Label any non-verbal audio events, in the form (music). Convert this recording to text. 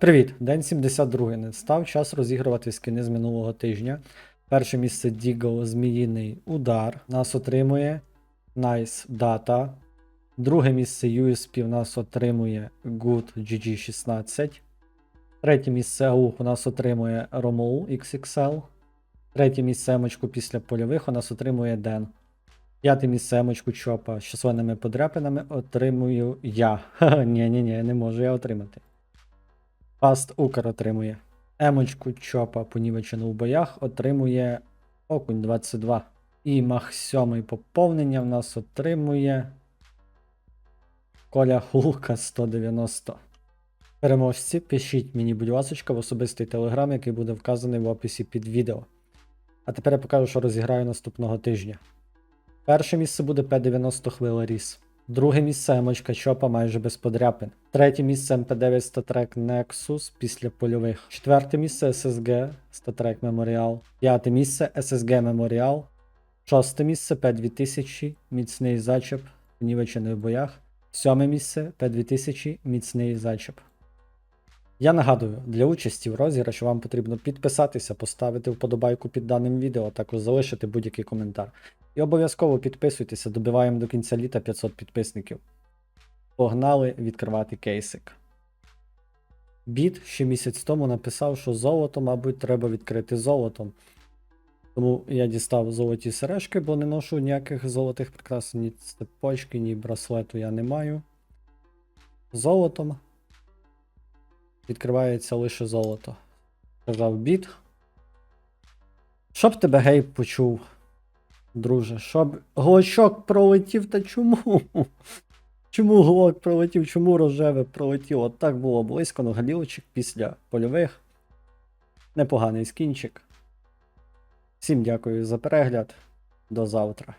Привіт, день 72 не став час розігрувати скини з минулого тижня. Перше місце Deagle Зміїний удар. Нас отримує Nice Data. Друге місце USP в нас отримує Good GG16. Третє місце Аух у нас отримує Romul XXL. Третє місце емочку після польових у нас отримує Ден. П'яте місце емочку Чопа з численними подряпинами отримую я. (laughs) Ні-ні-ні, не можу я отримати. Фаст Укр отримує. Емочку Чопа понівечену в боях отримує Окунь 22. І Мах 7 поповнення в нас отримує Коля Хулка 190. Переможці, пишіть мені, будь ласка, в особистий телеграм, який буде вказаний в описі під відео. А тепер я покажу, що розіграю наступного тижня. Перше місце буде П90 хвила Ріс. Друге місце емочка Чопа майже без подряпин. Третє місце МП9 Statrek Nexus після польових. Четверте місце SSG Statrek Memorial. П'яте місце SSG Memorial. Шосте місце П2000 Міцний зачеп в боях. Сьоме місце П2000 Міцний зачеп. Я нагадую, для участі в розіграші вам потрібно підписатися, поставити вподобайку під даним відео, а також залишити будь-який коментар. І обов'язково підписуйтеся, добиваємо до кінця літа 500 підписників. Погнали відкривати кейсик. Біт ще місяць тому написав, що золото, мабуть, треба відкрити золотом. Тому я дістав золоті сережки, бо не ношу ніяких золотих прикрас, ні цепочки, ні браслету я не маю. Золотом відкривається лише золото. Сказав біт. Щоб тебе гейб почув, друже, щоб глочок пролетів, та чому? (laughs) Чому глок пролетів, чому рожеве пролетіло? Так було близько, но галілочок після польових. Непоганий скінчик. Всім дякую за перегляд. До завтра.